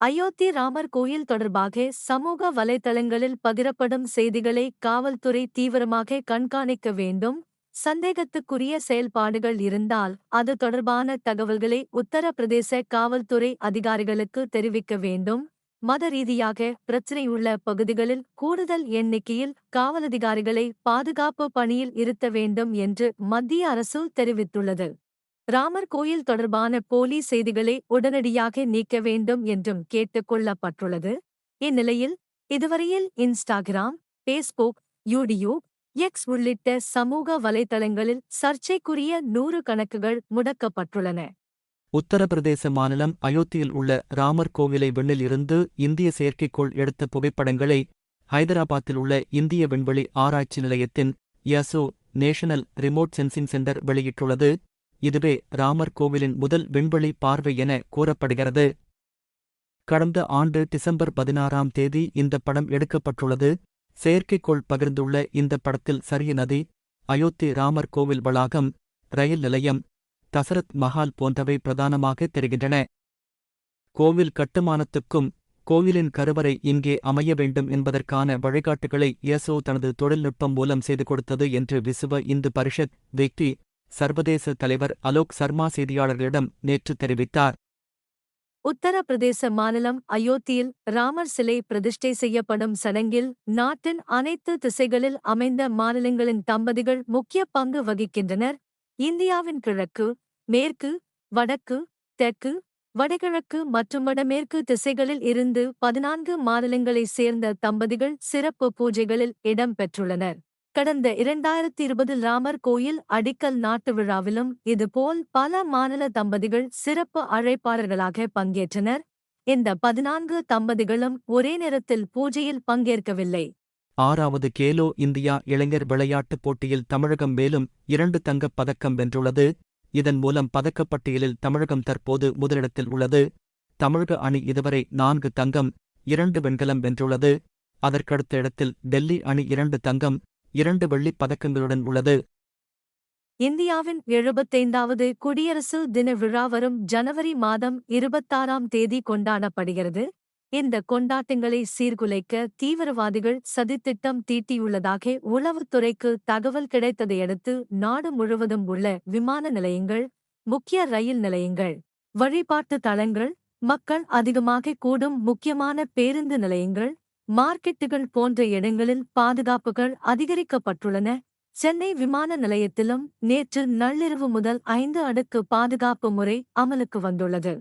அயோத்தி ராமர் கோயில் தொடர்பாக சமூக வலைதளங்களில் பகிரப்படும் செய்திகளை காவல்துறை தீவிரமாக கண்காணிக்க வேண்டும். சந்தேகத்துக்குரிய செயல்பாடுகள் இருந்தால் அது தொடர்பான தகவல்களை உத்தரப்பிரதேச காவல்துறை அதிகாரிகளுக்கு தெரிவிக்க வேண்டும். மத ரீதியாக பிரச்சினையுள்ள பகுதிகளில் கூடுதல் எண்ணிக்கையில் காவலதிகாரிகளை பாதுகாப்பு பணியில் இருத்த வேண்டும் என்று மத்திய அரசு தெரிவித்துள்ளது. ராமர் கோயில் தொடர்பான போலி செய்திகளை உடனடியாக நீக்க வேண்டும் என்றும் கேட்டுக் கொள்ளப்பட்டுள்ளது. இந்நிலையில் இதுவரையில் இன்ஸ்டாகிராம் பேஸ்புக் யூடியூப் எக்ஸ் உள்ளிட்ட சமூக வலைதளங்களில் சர்ச்சைக்குரிய நூறு கணக்குகள் முடக்கப்பட்டுள்ளன. உத்தரப்பிரதேச மாநிலம் அயோத்தியில் உள்ள ராமர் கோவிலை விண்ணில் இருந்து இந்திய செயற்கைக்கோள் எடுத்த புகைப்படங்களை ஹைதராபாத்தில் உள்ள இந்திய விண்வெளி ஆராய்ச்சி நிலையத்தின் யசோ நேஷனல் ரிமோட் சென்சிங் சென்டர் வெளியிட்டுள்ளது. இதுவே ராமர் கோவிலின் முதல் விண்வெளி பார்வை என கூறப்படுகிறது. கடந்த ஆண்டு டிசம்பர் பதினாறாம் தேதி இந்த படம் எடுக்கப்பட்டுள்ளது. செயற்கைக்கோள் பகிர்ந்துள்ள இந்த படத்தில் சரிய நதி அயோத்தி ராமர் கோவில் வளாகம் ரயில் நிலையம் தசரத் மஹால் போன்றவை பிரதானமாக தெரிகின்றன. கோவில் கட்டுமானத்துக்கும் கோவிலின் கருவறை இங்கே அமைய வேண்டும் என்பதற்கான வழிகாட்டுகளை இயசோ தனது தொழில்நுட்பம் மூலம் செய்து கொடுத்தது என்று விசுவ இந்து பரிஷத் வெக்தி சர்வதேச தலைவர் அலோக் சர்மா செய்தியாளர்களிடம் நேற்று தெரிவித்தார். உத்தரப்பிரதேச மாநிலம் அயோத்தியில் ராமர் சிலை பிரதிஷ்டை செய்யப்படும் சடங்கில் நாட்டின் அனைத்து திசைகளில் அமைந்த மாநிலங்களின் தம்பதிகள் முக்கிய பங்கு வகிக்கின்றனர். இந்தியாவின் கிழக்கு மேற்கு வடக்கு தெற்கு வடகிழக்கு மற்றும் வடமேற்கு திசைகளில் இருந்து பதினான்கு மாநிலங்களைச் சேர்ந்த தம்பதிகள் சிறப்பு பூஜைகளில் இடம் பெற்றுள்ளனர் கடந்த இரண்டாயிரத்தி இருபதில் ராமர் கோயில் அடிக்கல் நாட்டு விழாவிலும் இதுபோல் பல மாநில தம்பதிகள் சிறப்பு அழைப்பாளர்களாக பங்கேற்றனர். இந்த பதினான்கு தம்பதிகளும் ஒரே நேரத்தில் பூஜையில் பங்கேற்கவில்லை. ஆறாவது கேலோ இந்தியா இளைஞர் விளையாட்டுப் போட்டியில் தமிழகம் மேலும் இரண்டு தங்கப் பதக்கம் வென்றுள்ளது. இதன் மூலம் பதக்கப்பட்டியலில் தமிழகம் தற்போது முதலிடத்தில் உள்ளது. தமிழக அணி இதுவரை நான்கு தங்கம் இரண்டு வெண்கலம் வென்றுள்ளது. அதற்கடுத்த இடத்தில் டெல்லி அணி இரண்டு தங்கம் இரண்டு வெள்ளிப் பதக்கங்களுடன் உள்ளது. இந்தியாவின் எழுபத்தைந்தாவது குடியரசு தின விழா வரும் ஜனவரி மாதம் இருபத்தாறாம் தேதி கொண்டாடப்படுகிறது. இந்த கொண்டாட்டங்களை சீர்குலைக்க தீவிரவாதிகள் சதித்திட்டம் தீட்டியுள்ளதாக உளவுத்துறைக்கு தகவல் கிடைத்ததையடுத்து நாடு முழுவதும் உள்ள விமான நிலையங்கள் முக்கிய ரயில் நிலையங்கள் வழிபாட்டு தளங்கள் மக்கள் அதிகமாக கூடும் முக்கியமான பேருந்து நிலையங்கள் மார்க்கெட்டுகள் போன்ற இடங்களில் பாதுகாப்புகள் அதிகரிக்கப்பட்டுள்ளன. சென்னை விமான நிலையத்திலும் நேற்று நள்ளிரவு முதல் ஐந்து அடுக்கு பாதுகாப்பு முறை அமலுக்கு வந்துள்ளது.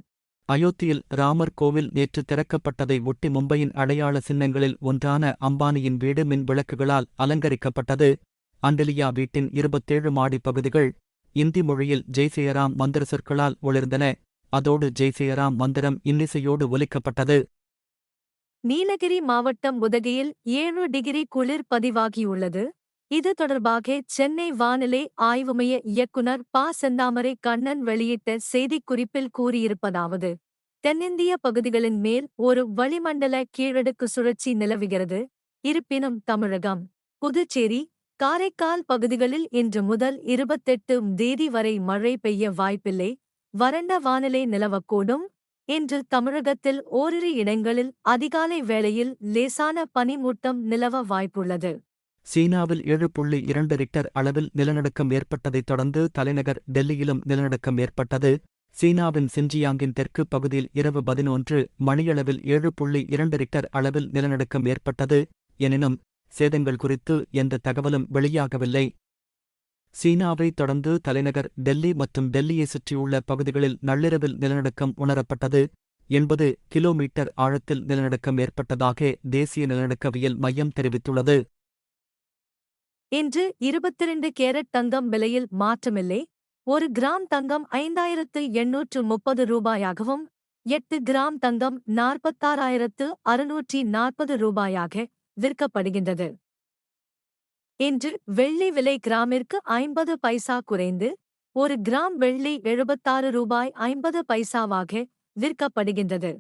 அயோத்தியில் ராமர் கோவில் நேற்று திறக்கப்பட்டதை ஒட்டி மும்பையின் அடையாள சின்னங்களில் ஒன்றான அம்பானியின் வீடு மின் விளக்குகளால் அலங்கரிக்கப்பட்டது. அண்டலியா வீட்டின் இருபத்தேழு மாடி பகுதிகள் இந்தி மொழியில் ஜெய்சேயராம் மந்திர சொற்களால் ஒளிர்ந்தன. அதோடு ஜெய்சேயராம் மந்திரம் இன்னிசையோடு ஒலிக்கப்பட்டது. நீலகிரி மாவட்டம் உதகையில் ஏழு டிகிரி குளிர் பதிவாகியுள்ளது. இது தொடர்பாக சென்னை வானிலை ஆய்வு மைய இயக்குனர் ப. செந்தாமரை கண்ணன் வெளியிட்ட செய்திக்குறிப்பில் கூறியிருப்பதாவது தென்னிந்திய பகுதிகளின் மேல் ஒரு வளிமண்டல கீழடுக்கு சுழற்சி நிலவுகிறது. இருப்பினும் தமிழகம் புதுச்சேரி காரைக்கால் பகுதிகளில் இன்று முதல் இருபத்தெட்டு தேதி வரை மழை பெய்ய வாய்ப்பில்லை. வறண்ட வானிலை நிலவக்கூடும். இன்று தமிழகத்தில் ஓரிரு இடங்களில் அதிகாலை வேளையில் லேசான பனிமூட்டம் நிலவ வாய்ப்புள்ளது. சீனாவில் ஏழு புள்ளி இரண்டு ரிக்டர் அளவில் நிலநடுக்கம் ஏற்பட்டதைத் தொடர்ந்து தலைநகர் டெல்லியிலும் நிலநடுக்கம் ஏற்பட்டது. சீனாவின் சின்ஜியாங்கின் தெற்கு பகுதியில் இரவு பதினொன்று மணியளவில் ஏழு புள்ளி இரண்டு ரிக்டர் அளவில் நிலநடுக்கம் ஏற்பட்டது. எனினும் சேதங்கள் குறித்து எந்த தகவலும் வெளியாகவில்லை. சீனாவை தொடர்ந்து தலைநகர் டெல்லி மற்றும் டெல்லியை சுற்றியுள்ள பகுதிகளில் நள்ளிரவில் நிலநடுக்கம் உணரப்பட்டது. எண்பது கிலோமீட்டர் ஆழத்தில் நிலநடுக்கம் ஏற்பட்டதாக தேசிய நிலநடுக்கவியல் மையம் தெரிவித்துள்ளது. இன்று இருபத்திரண்டு கேரட் தங்கம் விலையில் மாற்றமில்லை. ஒரு கிராம் தங்கம் ஐந்தாயிரத்து எண்ணூற்று முப்பது ரூபாயாகவும் எட்டு கிராம் தங்கம் நாற்பத்தாறாயிரத்து அறுநூற்றி நாற்பது ரூபாயாக விற்கப்படுகின்றது. இன்று வெள்ளி விலை கிராமிற்கு ஐம்பது பைசா குறைந்து ஒரு கிராம் வெள்ளி எழுபத்தாறு ரூபாய் ஐம்பது பைசாவாக விற்கப்படுகின்றது.